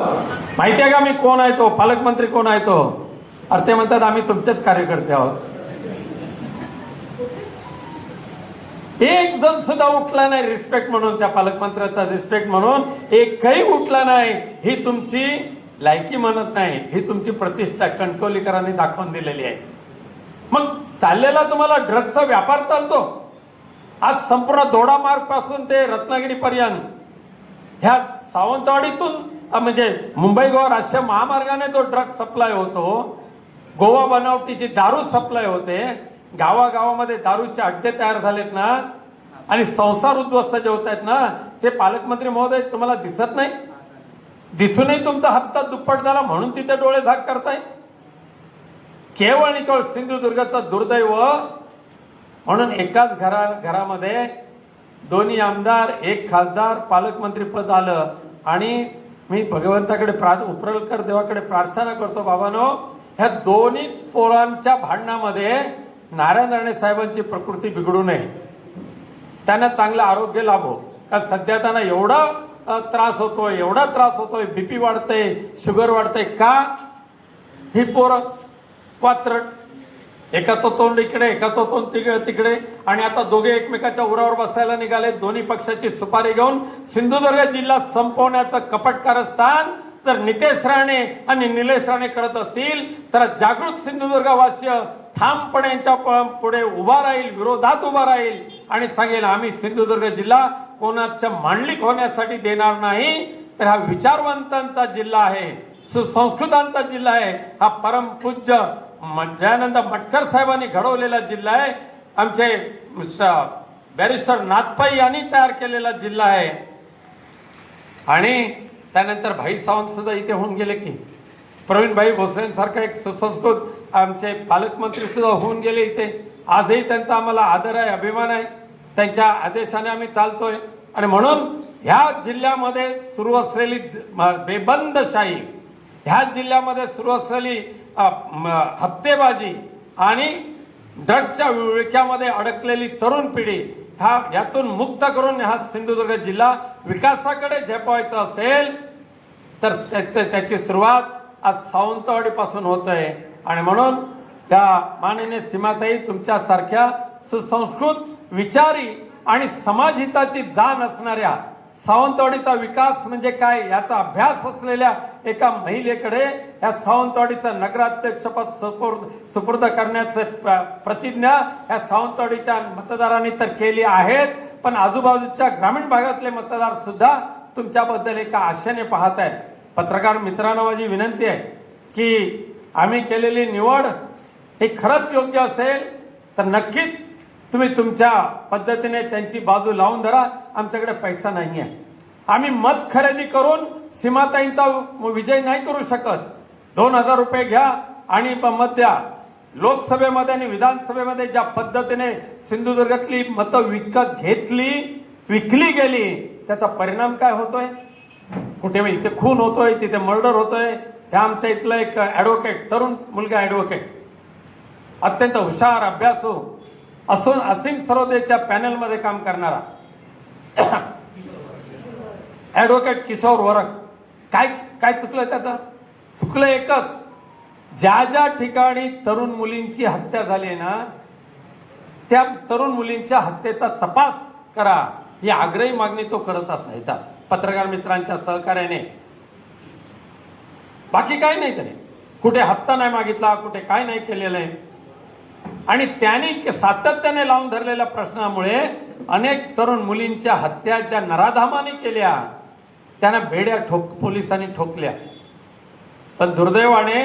माहिती आहे का मी कोण आहे तो? पालकमंत्री कोण आहे तो? अरे ते म्हणतात आम्ही तुमचेच कार्यकर्ते आहोत. एक जण सुद्धा उठला नाही रिस्पेक्ट म्हणून त्या पालकमंत्र्याचा रिस्पेक्ट म्हणून. एकही उठला नाही. ही तुमची लायकी म्हणत नाही. ही तुमची प्रतिष्ठा कणकवलीकरांनी दाखवून दिलेली आहे. मग चाललेला तुम्हाला ड्रग्सचा व्यापार चालतो. आज संपूर्ण दोडामार्गपासून ते रत्नागिरी पर्यंत ह्या सावंतवाडीतून म्हणजे मुंबई गोवा राष्ट्रीय महामार्गाने जो ड्रग सप्लाय होतो गोवा बनावटीची दारू सप्लाय होते गावागावामध्ये दारूचे अड्डे तयार झालेत ना आणि संसार उद्ध्वस्त जे होत आहेत ना ते पालकमंत्री महोदय तुम्हाला दिसत नाही? दिसूनही तुमचा हप्ता दुप्पट झाला म्हणून तिथे डोळे झाक करताय? केवळ आणि केवळ सिंधुदुर्गाचं दुर्दैव म्हणून एकाच घरा घरामध्ये दोन्ही आमदार एक खासदार पालकमंत्री पद आलं आणि मी भगवंताकडे प्रार्थ उपरलकर देवाकडे प्रार्थना करतो बाबानो. ह्या दोन्ही पोरांच्या भांडणामध्ये नारायण राणे साहेबांची प्रकृती बिघडू नये. त्यांना चांगलं आरोग्य लाभो. कारण सध्या त्यांना एवढा त्रास होतोय एवढा त्रास होतोय बीपी वाढतंय शुगर वाढतंय का? ही पोरं पात्र एकाचं तोंड इकडे एकाचं तोंड तिकडे तिकडे. आणि आता दोघे एकमेकाच्या उरावर बसायला निघाले दोन्ही पक्षाची सुपारी घेऊन सिंधुदुर्ग जिल्हा संपवण्याचं कपट कारस्थान जर नितेश राणे आणि निलेश राणे करत असतील तर जागृत सिंधुदुर्गवासीय ठामपणे यांच्या पुढे उभा राहील विरोधात उभा राहील. आणि सांगेल आम्ही सिंधुदुर्ग जिल्हा कोणाच्या मांडलिक होण्यासाठी देणार नाही. तर हा विचारवंतांचा जिल्हा आहे सुसंस्कृतांचा जिल्हा आहे. हा परमपूज्य दयानंद मटकर साहेबांनी घडवलेला जिल्हा आहे. आमचे बॅरिस्टर नाथपाई यांनी तयार केलेला जिल्हा आहे. आणि त्यानंतर भाई सावंत सुद्धा इथे होऊन गेले की. प्रवीणभाई भोसलेंसारखा एक सुसंस्कृत आमचे पालकमंत्री सुद्धा होऊन गेले इथे. आजही त्यांचा आम्हाला आदर आहे अभिमान आहे. त्यांच्या आदेशाने आम्ही चालतोय. आणि म्हणून ह्या जिल्ह्यामध्ये सुरू असलेली बेबंदशाही ह्या जिल्ह्यामध्ये सुरू असलेली हप्तेबाजी आणि ड्रगच्या विळख्यामध्ये अडकलेली तरुण पिढी हा यातून मुक्त करून हा सिंधुदुर्ग जिल्हा विकासाकडे झेपवायचा असेल तर त्या- त्याची सुरुवात आज सावंतवाडीपासून होत आहे आणि म्हणून त्या माननीय सीमाताई तुमच्यासारख्या सुसंस्कृत विचारी आणि समाजहिताची जाण असणाऱ्या सावंतवाडीचा विकास म्हणजे काय याचा अभ्यास असलेल्या एका महिलेकडे या सावंतवाडीचा नगराध्यक्षपद सुपूर्द सुपूर्द करण्याचे प्रतिज्ञा या सावंतवाडीच्या मतदारांनी तर केली आहेत. पण आजूबाजूच्या ग्रामीण भागातले मतदार सुद्धा तुमच्याबद्दल एका आशेने पाहत आहेत. पत्रकार मित्रांनो माझी विनंती आहे की आम्ही केलेली निवड ही खरंच योग्य असेल तर नक्कीच तुम्ही तुमच्या पद्धतीने त्यांची बाजू लावून धरा. आमच्याकडे पैसा नाही आहे आम्ही मत खरेदी करून सीमाताईंचा विजय नाही करू शकत. दोन हजार रुपये घ्या आणि मत द्या. लोकसभेमध्ये आणि विधानसभेमध्ये ज्या पद्धतीने सिंधुदुर्गातली मतं विकत घेतली विकली गेली त्याचा परिणाम काय होतोय? कुठे इथे खून होतोय तिथे मर्डर होतोय हे आमच्या इथलं एक ॲडव्होकेट तरुण मुलगा ॲडव्होकेट अत्यंत हुशार अभ्यासू असून असीम सरोदेच्या पॅनलमध्ये काम करणारा. ॲडव्होकेट किशोर वरक. काय काय चुकलं त्याचं? चुकलं एकच. ज्या ज्या ठिकाणी तरुण मुलींची हत्या झाली आहे ना त्या तरुण मुलींच्या हत्येचा तपास करा. ही आग्रही मागणी तो करत असायचा पत्रकार मित्रांच्या सहकार्याने. बाकी काय नाही त्याने कुठे हप्ता नाही मागितला कुठे काय नाही केलेलं आहे. आणि त्याने सातत्याने लावून धरलेल्या प्रश्नामुळे अनेक तरुण मुलींच्या हत्या ज्या नराधामाने केल्या. त्यांना भेड्या ठोक पोलिसांनी ठोकल्या. पण दुर्दैवाने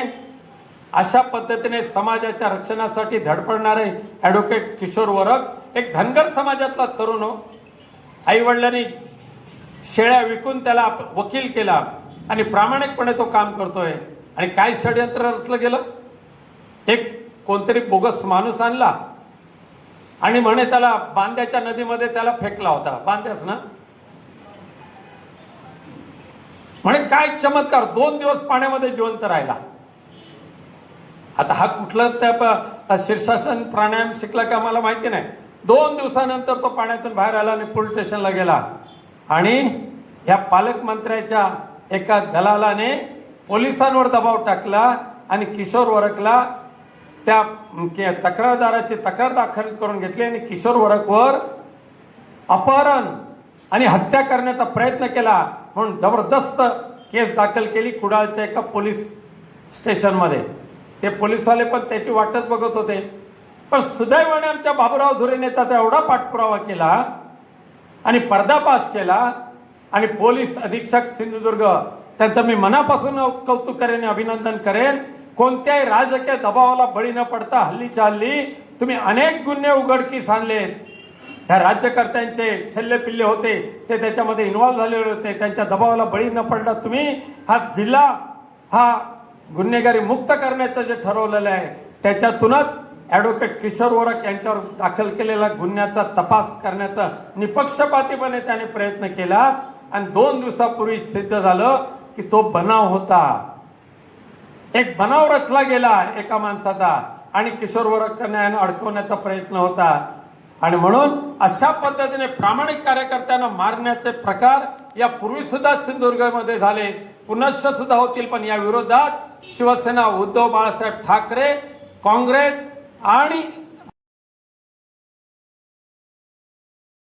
अशा पद्धतीने समाजाच्या रक्षणासाठी धडपडणारे ॲडव्होकेट किशोर वरक एक धनगर समाजातला तरुण हो. आई वडिलांनी शेळ्या विकून त्याला वकील केला आणि प्रामाणिकपणे तो काम करतोय. आणि काय षडयंत्र रचलं गेलं? एक कोणतरी बोगस माणूस आणला आणि म्हणे त्याला बांद्याच्या नदीमध्ये त्याला फेकला होता. बांद्याच ना? म्हणे काय चमत्कार दोन दिवस पाण्यामध्ये जिवंत राहिला. आता हा कुठला त्या शीर्षासन प्राणायाम शिकला का मला माहिती नाही. दोन दिवसानंतर तो पाण्यातून बाहेर आला आणि पोलीस स्टेशनला गेला. आणि या पालकमंत्र्याच्या एका दलालाने पोलिसांवर दबाव टाकला आणि किशोर वरकला त्या के- तक्रारदाराची तक्रार दाखल करून घेतली आणि किशोर वरकवर अपहरण आणि हत्या करण्याचा प्रयत्न केला. म्हणून जबरदस्त केस दाखल केली कुडाळच्या एका पोलीस स्टेशनमध्ये. ते पोलीसवाले पण त्याची वाटच बघत होते. पण सुदैवाने आमच्या बाबूराव धुरेने त्याचा एवढा पाठपुरावा केला आणि पर्दापाश केला आणि पोलीस अधीक्षक सिंधुदुर्ग त्यांचं मी मनापासून कौतुक करेन अभिनंदन करेन. कोणत्याही राजकीय दबावाला बळी न पडता हल्लीच्या हल्ली तुम्ही अनेक गुन्हे उघडकीस आणलेत. ह्या राज्यकर्त्यांचे छल्ले पिल्ले होते ते त्याच्यामध्ये इन्व्हॉल्व्ह झालेले होते त्यांच्या दबावाला बळी न पडता तुम्ही हा जिल्हा हा गुन्हेगारी मुक्त करण्याचं जे ठरवलेलं आहे त्याच्यातूनच ॲडव्होकेट किशोर ओरक यांच्यावर दाखल केलेला गुन्ह्याचा तपास करण्याचा निपक्षपातीपणे त्याने प्रयत्न केला आणि दोन दिवसापूर्वी सिद्ध झालं की तो बनाव होता. एक बनाव रचला गेला एका माणसाचा आणि किशोर वरकरने अडकवण्याचा प्रयत्न होता. आणि म्हणून अशा पद्धतीने प्रामाणिक कार्यकर्त्यांना मारण्याचे प्रकार या पूर्वी सुद्धा सिंधुदुर्गमध्ये झाले. पुनश्च सुद्धा होतील पण या विरोधात शिवसेना उद्धव बाळासाहेब ठाकरे काँग्रेस आणि